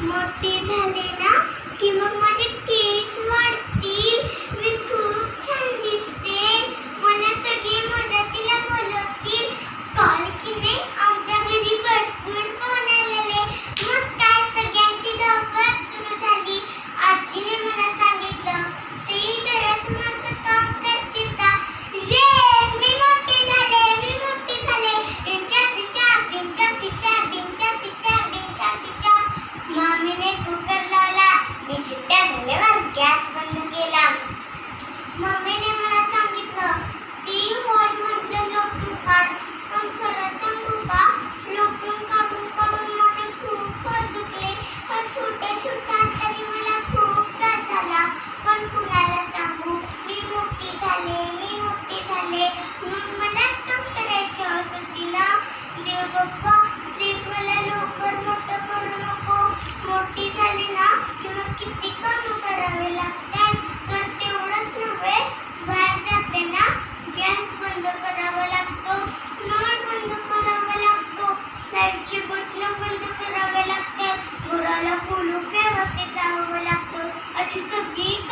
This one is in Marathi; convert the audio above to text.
मोटी झाले ना की मग माझे केस देव बाप्पा प्लीज मला लवकर मोठं करू नको. मोठी झाली ना की मग किती काम करावे लागतात? तर तेवढंच नव्हे बाहेर जाताना गॅस बंद करावा लागतो. नळ बंद करावा लागतो. लाईटची बटणं बंद करावे लागतात. घराला कुलूप व्यवस्थित लावावं लागतं. अशी सगळी